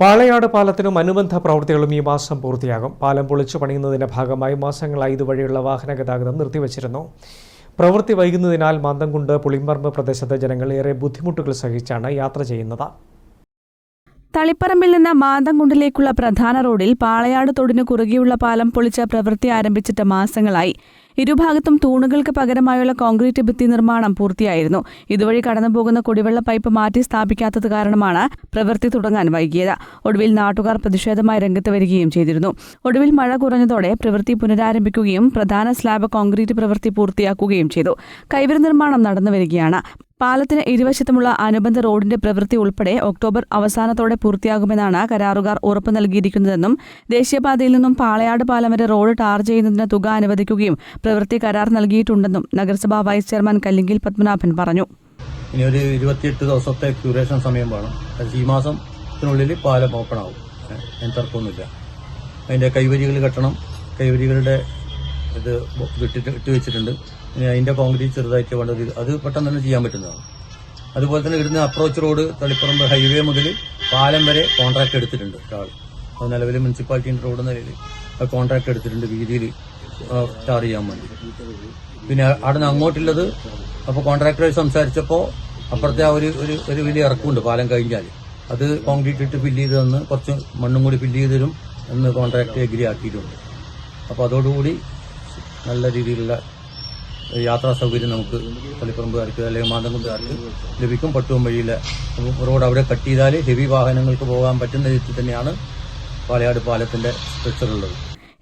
പാളയാട് പാലത്തിനും അനുബന്ധ പ്രവൃത്തികളും ഈ മാസം പൂർത്തിയാകും. പാലം പൊളിച്ചു പണിയുന്നതിന്റെ ഭാഗമായി മാസങ്ങളായി ഇതുവഴിയുള്ള വാഹന ഗതാഗതം നിർത്തിവച്ചിരുന്നു. പ്രവൃത്തി വൈകുന്നതിനാൽ മാന്തംകുണ്ട് പുളിമ്പറമ്പ് പ്രദേശത്തെ ജനങ്ങൾ ഏറെ ബുദ്ധിമുട്ടുകൾ സഹിച്ചാണ് യാത്ര ചെയ്യുന്നത്. തളിപ്പറമ്പിൽ നിന്ന് മാന്തംകുണ്ടിലേക്കുള്ള പ്രധാന റോഡിൽ പാളയാട് തൊടിനു കുറുകെയുള്ള പാലം പൊളിച്ച പ്രവൃത്തി ആരംഭിച്ചിട്ട് മാസങ്ങളായി. ഇരുഭാഗത്തും തൂണുകൾക്ക് പകരമായുള്ള കോൺക്രീറ്റ് ഭിത്തി നിർമ്മാണം പൂർത്തിയായിരുന്നു. ഇതുവഴി കടന്നുപോകുന്ന കുടിവെള്ള പൈപ്പ് മാറ്റി സ്ഥാപിക്കാത്തത് കാരണമാണ് പ്രവൃത്തി തുടങ്ങാൻ വൈകിയത്. ഒടുവിൽ നാട്ടുകാർ പ്രതിഷേധമായി രംഗത്ത് വരികയും ചെയ്തിരുന്നു. ഒടുവിൽ മഴ കുറഞ്ഞതോടെ പ്രവൃത്തി പുനരാരംഭിക്കുകയും പ്രധാന സ്ലാബ് കോൺക്രീറ്റ് പ്രവൃത്തി പൂർത്തിയാക്കുകയും ചെയ്തു. കൈവരി നിർമ്മാണം നടന്നുവരികയാണ്. പാലത്തിന് ഇരുവശത്തുമുള്ള അനുബന്ധ റോഡിന്റെ പ്രവൃത്തി ഉൾപ്പെടെ ഒക്ടോബർ അവസാനത്തോടെ പൂർത്തിയാകുമെന്നാണ് കരാറുകാർ ഉറപ്പ് നൽകിയിരിക്കുന്നതെന്നും ദേശീയപാതയിൽ നിന്നും പാളയാട് പാലം വരെ റോഡ് ടാർ ചെയ്യുന്നതിന് തുക അനുവദിക്കുകയും പ്രവൃത്തി കരാർ നൽകിയിട്ടുണ്ടെന്നും നഗരസഭാ വൈസ് ചെയർമാൻ കല്ലിങ്കിൽ പത്മനാഭൻ പറഞ്ഞു. ഇനി ഒരു ഇരുപത്തിയെട്ട് ദിവസത്തെ ക്യൂറേഷൻ സമയം വേണം. ഈ മാസത്തിനുള്ളിൽ പാലം ഓപ്പൺ ആവും. തർക്കമൊന്നുമില്ല. അതിന്റെ കൈവരികൾ കെട്ടണം. കൈവരികളുടെ ഇത് ഇട്ടിട്ട് ഇട്ട് വെച്ചിട്ടുണ്ട്. അതിന്റെ കോൺക്രീറ്റ് ചെറുതായിട്ട് വേണ്ടത് അത് പെട്ടെന്ന് തന്നെ ചെയ്യാൻ പറ്റുന്നതാണ്. അതുപോലെ തന്നെ ഇവിടുന്ന് അപ്രോച്ച് റോഡ് തളിപ്പറമ്പ് ഹൈവേ മുതൽ പാലം വരെ കോൺട്രാക്ട് എടുത്തിട്ടുണ്ട് ഒരാൾ. നിലവിൽ മുനിസിപ്പാലിറ്റിന്റെ റോഡ് നിലയിൽ കോൺട്രാക്ട് എടുത്തിട്ടുണ്ട് വീതിയിൽ ടാർ ചെയ്യാൻ വേണ്ടി. പിന്നെ അവിടെ നിന്ന് അങ്ങോട്ടുള്ളത് അപ്പോൾ കോൺട്രാക്ടറെ സംസാരിച്ചപ്പോൾ അപ്പുറത്തെ ആ ഒരു ഒരു ഒരു വലിയ ഇറക്കമുണ്ട് പാലം കഴിഞ്ഞാൽ അത് കോൺക്രീറ്റ് ഇട്ട് ഫില്ല് ചെയ്ത് തന്ന് കുറച്ച് മണ്ണും കൂടി ഫില്ല് ചെയ്ത് തരും എന്ന് കോൺട്രാക്ട് എഗ്രി ആക്കിയിട്ടുണ്ട്. അപ്പോൾ അതോടുകൂടി നല്ല രീതിയിലുള്ള യാത്രാ സൗകര്യം നമുക്ക് തളിപ്പറമ്പുകാർക്ക് അല്ലെങ്കിൽ മാന്തംകുണ്ടുകാർക്ക് ലഭിക്കും. പട്ടുവം വഴിയിലെ റോഡ് അവിടെ കട്ട് ചെയ്താൽ ഹെവി വാഹനങ്ങൾക്ക് പോകാൻ പറ്റുന്ന രീതിയിൽ തന്നെയാണ് പാലയാട് പാലത്തിന്റെ സ്ട്രക്ചർ ഉള്ളത്.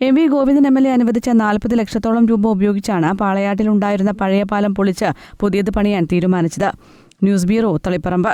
M V Govindan M L A അനുവദിച്ച നാൽപ്പത് ലക്ഷത്തോളം രൂപ ഉപയോഗിച്ചാണ് പാളയാട്ടിലുണ്ടായിരുന്ന പഴയ പാലം പൊളിച്ച് പുതിയത് പണിയാൻ തീരുമാനിച്ചത്. News bureau Taliparamba.